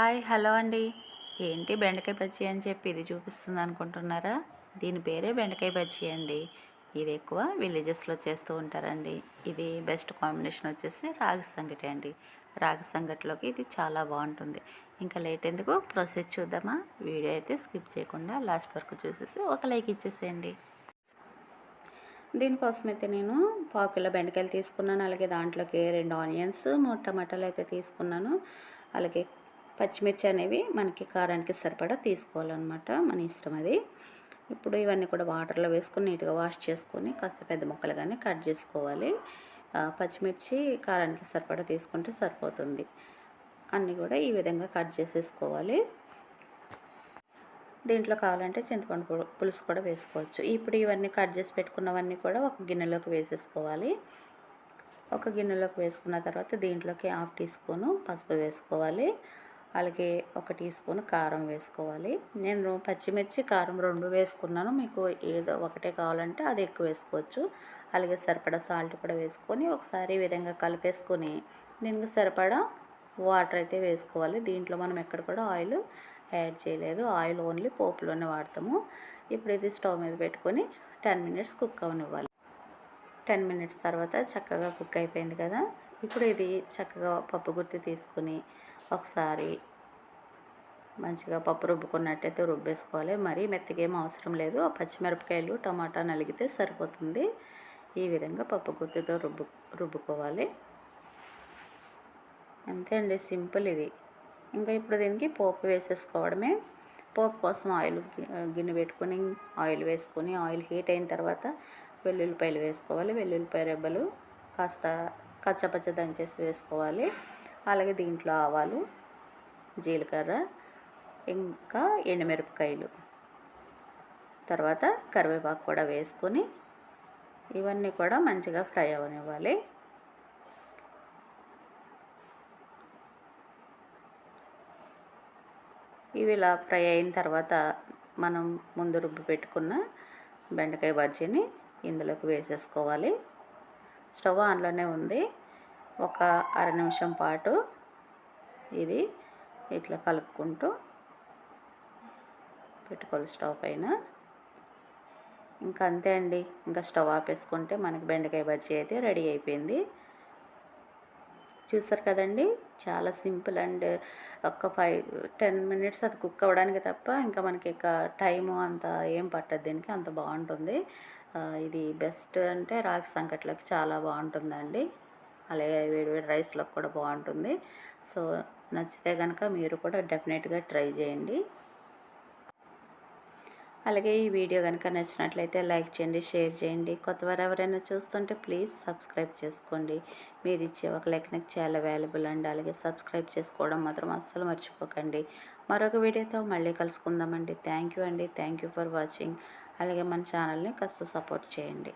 Hi hello అండి. ఏంటి బెండకాయ బజ్జీ అని చెప్పి ఇది చూపిస్తుంది అనుకుంటున్నారా? దీని పేరే బెండకాయ బజ్జీ అండి. ఇది ఎక్కువ విలేజెస్లో చేస్తూ ఉంటారండి. ఇది బెస్ట్ కాంబినేషన్ వచ్చేసి రాగి సంగటి అండి. రాగి సంగటిలోకి ఇది చాలా బాగుంటుంది. ఇంకా లేట్ ఎందుకు? ప్రాసెస్ చూద్దామా? వీడియో అయితే స్కిప్ చేయకుండా లాస్ట్ వరకు చూసేసి ఒక లైక్ ఇచ్చేసేయండి. దీనికోసం అయితే నేను పావు కిలో బెండకాయలు తీసుకున్నాను. అలాగే దాంట్లోకి రెండు ఆనియన్స్ మూడు టమాటాలు అయితే తీసుకున్నాను. అలాగే పచ్చిమిర్చి అనేవి మనకి కారానికి సరిపడా తీసుకోవాలన్నమాట మన ఇష్టం అది. ఇప్పుడు ఇవన్నీ కూడా వాటర్లో వేసుకొని నీట్గా వాష్ చేసుకొని కాస్త పెద్ద ముక్కలుగానే కట్ చేసుకోవాలి. పచ్చిమిర్చి కారానికి సరిపడా తీసుకుంటే సరిపోతుంది. అన్నీ కూడా ఈ విధంగా కట్ చేసేసుకోవాలి. దీంట్లో కావాలంటే చింతపండు పులుసు కూడా వేసుకోవచ్చు. ఇప్పుడు ఇవన్నీ కట్ చేసి పెట్టుకున్నవన్నీ కూడా ఒక గిన్నెలోకి వేసేసుకోవాలి. ఒక గిన్నెలోకి వేసుకున్న తర్వాత దీంట్లోకి హాఫ్ టీ స్పూను పసుపు వేసుకోవాలి. అలాగే ఒక టీ స్పూన్ కారం వేసుకోవాలి. నేను పచ్చిమిర్చి కారం రెండు వేసుకున్నాను. మీకు ఏదో ఒకటే కావాలంటే అది ఎక్కువ వేసుకోవచ్చు. అలాగే సరిపడా సాల్ట్ కూడా వేసుకొని ఒకసారి ఈ విధంగా కలిపేసుకొని దీనికి సరిపడా వాటర్ అయితే వేసుకోవాలి. దీంట్లో మనం ఎక్కడ కూడా ఆయిల్ యాడ్ చేయలేదు. ఆయిల్ ఓన్లీ పోపులోనే వాడతాము. ఇప్పుడు ఇది స్టవ్ మీద పెట్టుకొని టెన్ మినిట్స్ కుక్ అవనివ్వాలి. టెన్ మినిట్స్ తర్వాత చక్కగా కుక్ అయిపోయింది కదా. ఇప్పుడు ఇది చక్కగా పప్పు గుర్తి తీసుకుని ఒకసారి మంచిగా పప్పు రుబ్బుకున్నట్టయితే రుబ్బేసుకోవాలి. మరీ మెత్తగా అవసరం లేదు. పచ్చిమిరపకాయలు టమాటా నలిగితే సరిపోతుంది. ఈ విధంగా పప్పు గుత్తితో రుబ్బు రుబ్బుకోవాలి. అంతే అండి సింపుల్ ఇది. ఇంకా ఇప్పుడు దీనికి పోపు వేసేసుకోవడమే. పోపు కోసం ఆయిల్ గిన్నె పెట్టుకొని ఆయిల్ వేసుకొని ఆయిల్ హీట్ అయిన తర్వాత వెల్లుల్లిపాయలు వేసుకోవాలి. వెల్లుల్లిపాయ రెబ్బలు కాస్త కచ్చపచ్చ దంచేసి వేసుకోవాలి. అలాగే దీంట్లో ఆవాలు జీలకర్ర ఇంకా ఎండుమిరపకాయలు. తర్వాత కరివేపాకు కూడా వేసుకొని ఇవన్నీ కూడా మంచిగా ఫ్రై అవనివ్వాలి. ఇవి ఇలా ఫ్రై అయిన తర్వాత మనం ముందు రుబ్బు పెట్టుకున్న బెండకాయ బజ్జీని ఇందులోకి వేసేసుకోవాలి. స్టవ్ ఆన్లోనే ఉంది. ఒక అర నిమిషం పాటు ఇది ఇట్లా కలుపుకుంటూ పెట్టుకోవాలి స్టవ్ పైన. ఇంకా అంతే అండి. ఇంకా స్టవ్ ఆపేసుకుంటే మనకి బెండకాయ బజ్జీ అయితే రెడీ అయిపోయింది. చూసారు కదండి? చాలా సింపుల్ అండ్ ఒక ఫైవ్ టెన్ మినిట్స్ అది కుక్ అవ్వడానికి తప్ప ఇంకా మనకి ఇక టైం అంత ఏం పట్టదు దీనికి అంత బాగుంటుంది. ఇది బెస్ట్ అంటే రాగి సంకట్లోకి చాలా బాగుంటుందండి. అలాగే వేడివేడి రైస్లోకి కూడా బాగుంటుంది. సో నచ్చితే కనుక మీరు కూడా డెఫినెట్గా ట్రై చేయండి. అలాగే ఈ వీడియో కనుక నచ్చినట్లయితే లైక్ చేయండి షేర్ చేయండి. కొత్తవారు ఎవరైనా చూస్తుంటే ప్లీజ్ సబ్స్క్రైబ్ చేసుకోండి. మీరు ఇచ్చే ఒక లైక్ నాకు చాలా వాల్యుబుల్ అండి అలాగే సబ్స్క్రైబ్ చేసుకోవడం మాత్రం అస్సలు మర్చిపోకండి. మరొక వీడియోతో మళ్ళీ కలుసుకుందామండి. థ్యాంక్ యూ అండి. Thank you for watching. అలాగే మన ఛానల్ని కాస్త సపోర్ట్ చేయండి.